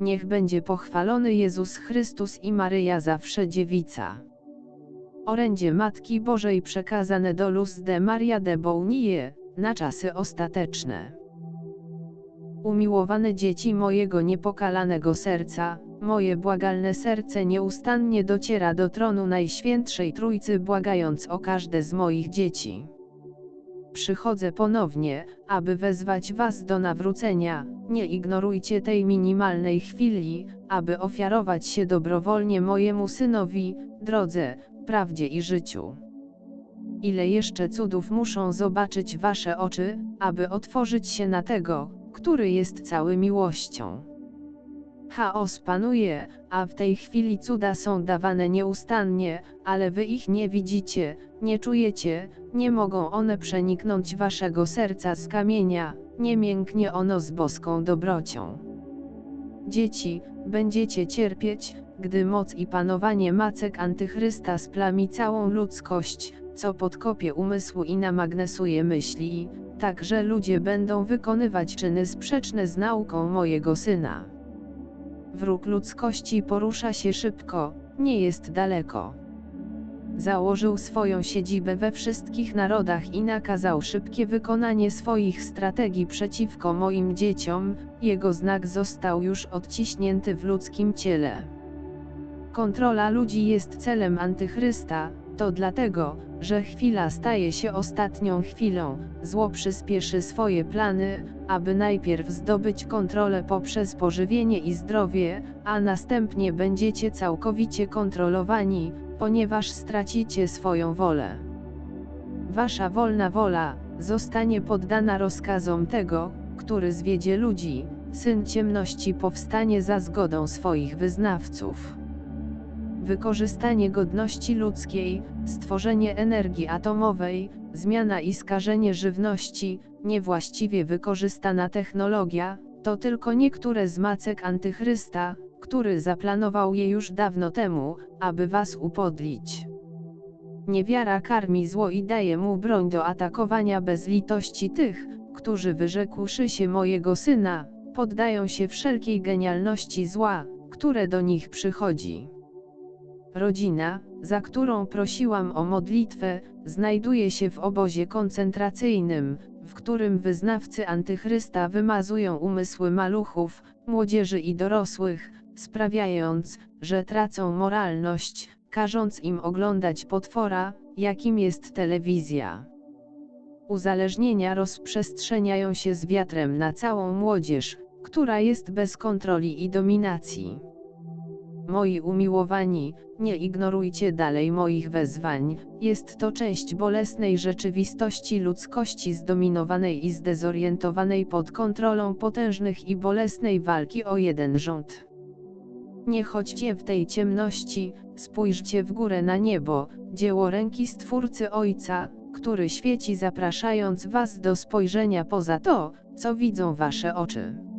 niech będzie pochwalony Jezus Chrystus i Maryja zawsze dziewica. Orędzie Matki Bożej przekazane do Luz de Maria de Bounie, na czasy ostateczne. Umiłowane dzieci mojego niepokalanego serca, moje błagalne serce nieustannie dociera do tronu Najświętszej Trójcy błagając o każde z moich dzieci. Przychodzę ponownie, aby wezwać Was do nawrócenia, nie ignorujcie tej minimalnej chwili, aby ofiarować się dobrowolnie mojemu synowi, drodze, prawdzie i życiu. Ile jeszcze cudów muszą zobaczyć Wasze oczy, aby otworzyć się na tego, który jest cały miłością. Chaos panuje, a w tej chwili cuda są dawane nieustannie, ale wy ich nie widzicie, nie czujecie, nie mogą one przeniknąć waszego serca z kamienia, nie mięknie ono z boską dobrocią. Dzieci, będziecie cierpieć, gdy moc i panowanie macek antychrysta splami całą ludzkość, co podkopie umysłu i namagnesuje myśli, tak że ludzie będą wykonywać czyny sprzeczne z nauką mojego syna. Wróg ludzkości porusza się szybko, nie jest daleko. Założył swoją siedzibę we wszystkich narodach i nakazał szybkie wykonanie swoich strategii przeciwko moim dzieciom, jego znak został już odciśnięty w ludzkim ciele. Kontrola ludzi jest celem antychrysta, to dlatego, że chwila staje się ostatnią chwilą, zło przyspieszy swoje plany, aby najpierw zdobyć kontrolę poprzez pożywienie i zdrowie, a następnie będziecie całkowicie kontrolowani, ponieważ stracicie swoją wolę. Wasza wolna wola zostanie poddana rozkazom tego, który zwiedzie ludzi, syn ciemności powstanie za zgodą swoich wyznawców wykorzystanie godności ludzkiej, stworzenie energii atomowej, zmiana i skażenie żywności, niewłaściwie wykorzystana technologia, to tylko niektóre z macek antychrysta, który zaplanował je już dawno temu, aby was upodlić. Niewiara karmi zło i daje mu broń do atakowania bez litości tych, którzy wyrzekłszy się mojego syna, poddają się wszelkiej genialności zła, które do nich przychodzi. Rodzina, za którą prosiłam o modlitwę, znajduje się w obozie koncentracyjnym, w którym wyznawcy antychrysta wymazują umysły maluchów, młodzieży i dorosłych, sprawiając, że tracą moralność, każąc im oglądać potwora, jakim jest telewizja. Uzależnienia rozprzestrzeniają się z wiatrem na całą młodzież, która jest bez kontroli i dominacji. Moi umiłowani, nie ignorujcie dalej moich wezwań, jest to część bolesnej rzeczywistości ludzkości zdominowanej i zdezorientowanej pod kontrolą potężnych i bolesnej walki o jeden rząd. Nie chodźcie w tej ciemności, spójrzcie w górę na niebo, dzieło ręki Stwórcy Ojca, który świeci zapraszając was do spojrzenia poza to, co widzą wasze oczy.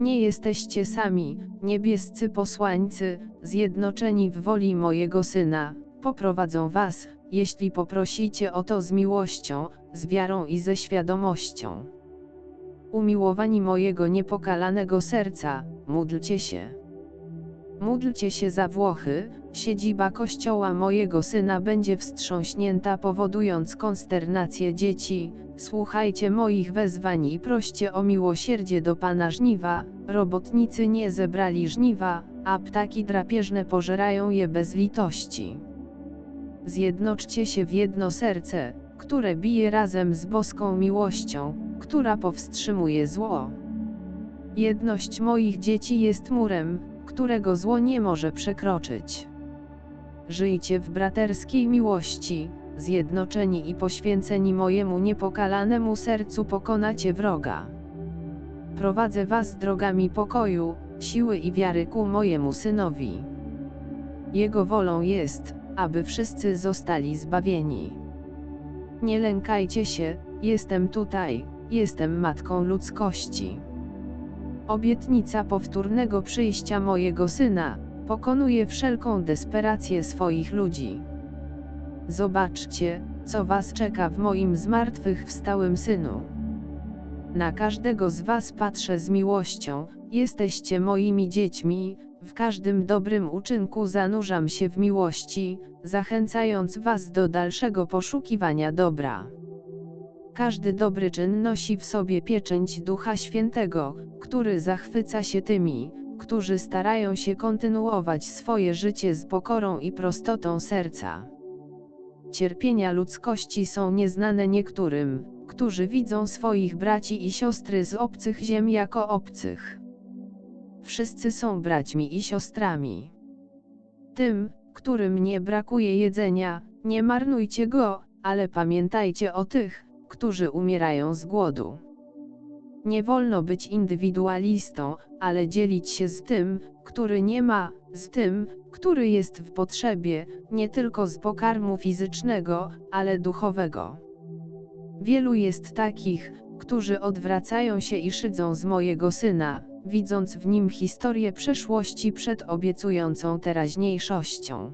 Nie jesteście sami, niebiescy posłańcy, zjednoczeni w woli mojego Syna, poprowadzą was, jeśli poprosicie o to z miłością, z wiarą i ze świadomością. Umiłowani mojego niepokalanego serca, módlcie się. Módlcie się za Włochy, siedziba kościoła mojego syna będzie wstrząśnięta powodując konsternację dzieci, słuchajcie moich wezwań i proście o miłosierdzie do Pana żniwa, robotnicy nie zebrali żniwa, a ptaki drapieżne pożerają je bez litości. Zjednoczcie się w jedno serce, które bije razem z boską miłością, która powstrzymuje zło. Jedność moich dzieci jest murem, którego zło nie może przekroczyć. Żyjcie w braterskiej miłości, zjednoczeni i poświęceni mojemu niepokalanemu sercu pokonacie wroga. Prowadzę was drogami pokoju, siły i wiary ku mojemu synowi. Jego wolą jest, aby wszyscy zostali zbawieni. Nie lękajcie się, jestem tutaj, jestem matką ludzkości. Obietnica powtórnego przyjścia mojego syna pokonuje wszelką desperację swoich ludzi. Zobaczcie, co was czeka w moim zmartwychwstałym synu. Na każdego z was patrzę z miłością, jesteście moimi dziećmi, w każdym dobrym uczynku zanurzam się w miłości, zachęcając was do dalszego poszukiwania dobra. Każdy dobry czyn nosi w sobie pieczęć Ducha Świętego, który zachwyca się tymi, którzy starają się kontynuować swoje życie z pokorą i prostotą serca. Cierpienia ludzkości są nieznane niektórym, którzy widzą swoich braci i siostry z obcych ziem jako obcych. Wszyscy są braćmi i siostrami. Tym, którym nie brakuje jedzenia, nie marnujcie go, ale pamiętajcie o tych, którzy umierają z głodu. Nie wolno być indywidualistą, ale dzielić się z tym, który nie ma, z tym, który jest w potrzebie, nie tylko z pokarmu fizycznego, ale duchowego. Wielu jest takich, którzy odwracają się i szydzą z mojego syna, widząc w nim historię przeszłości przed obiecującą teraźniejszością.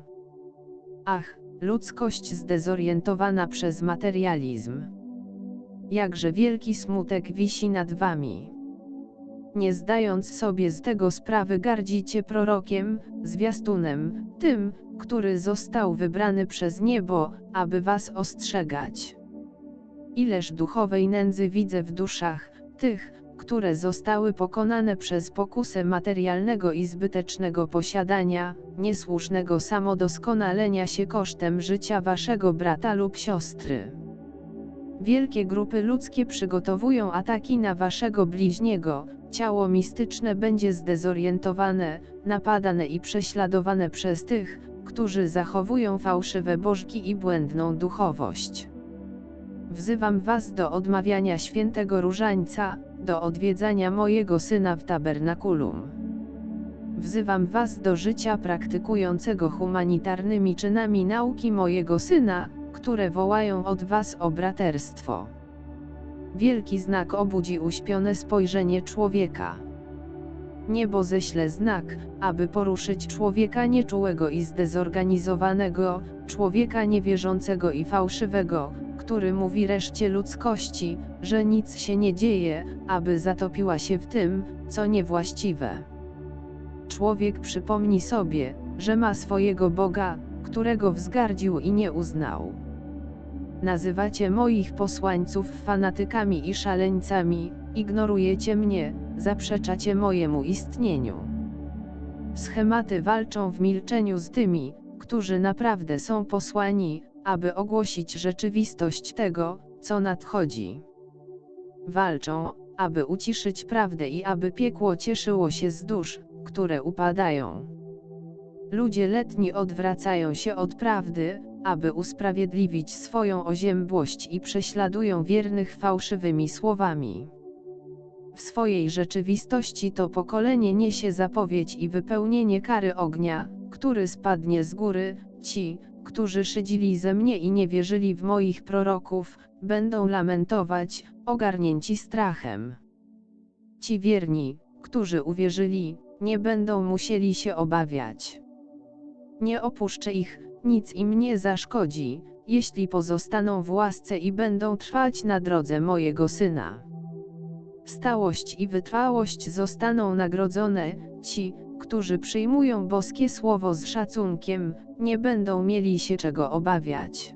Ach, ludzkość zdezorientowana przez materializm. Jakże wielki smutek wisi nad wami. Nie zdając sobie z tego sprawy gardzicie prorokiem, zwiastunem, tym, który został wybrany przez niebo, aby was ostrzegać. Ileż duchowej nędzy widzę w duszach, tych, które zostały pokonane przez pokusę materialnego i zbytecznego posiadania, niesłusznego samodoskonalenia się kosztem życia waszego brata lub siostry. Wielkie grupy ludzkie przygotowują ataki na waszego bliźniego, ciało mistyczne będzie zdezorientowane, napadane i prześladowane przez tych, którzy zachowują fałszywe bożki i błędną duchowość. Wzywam was do odmawiania świętego różańca, do odwiedzania mojego syna w tabernakulum. Wzywam was do życia praktykującego humanitarnymi czynami nauki mojego syna, które wołają od was o braterstwo. Wielki znak obudzi uśpione spojrzenie człowieka. Niebo ześle znak, aby poruszyć człowieka nieczułego i zdezorganizowanego, człowieka niewierzącego i fałszywego, który mówi reszcie ludzkości, że nic się nie dzieje, aby zatopiła się w tym, co niewłaściwe. Człowiek przypomni sobie, że ma swojego Boga, którego wzgardził i nie uznał. Nazywacie moich posłańców fanatykami i szaleńcami, ignorujecie mnie, zaprzeczacie mojemu istnieniu. Schematy walczą w milczeniu z tymi, którzy naprawdę są posłani, aby ogłosić rzeczywistość tego, co nadchodzi. Walczą, aby uciszyć prawdę i aby piekło cieszyło się z dusz, które upadają. Ludzie letni odwracają się od prawdy, aby usprawiedliwić swoją oziębłość i prześladują wiernych fałszywymi słowami. W swojej rzeczywistości to pokolenie niesie zapowiedź i wypełnienie kary ognia, który spadnie z góry, ci, którzy szydzili ze mnie i nie wierzyli w moich proroków, będą lamentować, ogarnięci strachem. Ci wierni, którzy uwierzyli, nie będą musieli się obawiać. Nie opuszczę ich, nic im nie zaszkodzi, jeśli pozostaną w łasce i będą trwać na drodze mojego syna. Stałość i wytrwałość zostaną nagrodzone, ci, którzy przyjmują boskie słowo z szacunkiem, nie będą mieli się czego obawiać.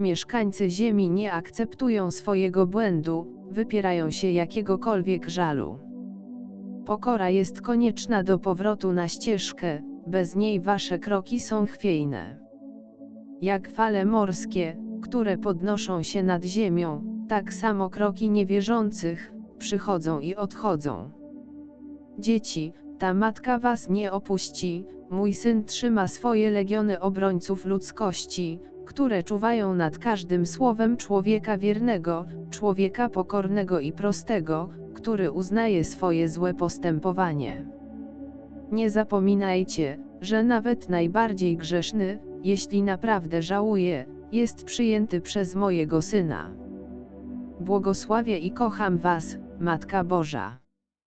Mieszkańcy Ziemi nie akceptują swojego błędu, wypierają się jakiegokolwiek żalu. Pokora jest konieczna do powrotu na ścieżkę, bez niej wasze kroki są chwiejne. Jak fale morskie, które podnoszą się nad ziemią, tak samo kroki niewierzących, przychodzą i odchodzą. Dzieci, ta matka was nie opuści, mój syn trzyma swoje legiony obrońców ludzkości, które czuwają nad każdym słowem człowieka wiernego, człowieka pokornego i prostego, który uznaje swoje złe postępowanie. Nie zapominajcie, że nawet najbardziej grzeszny, jeśli naprawdę żałuje, jest przyjęty przez mojego syna. Błogosławię i kocham Was, Matka Boża.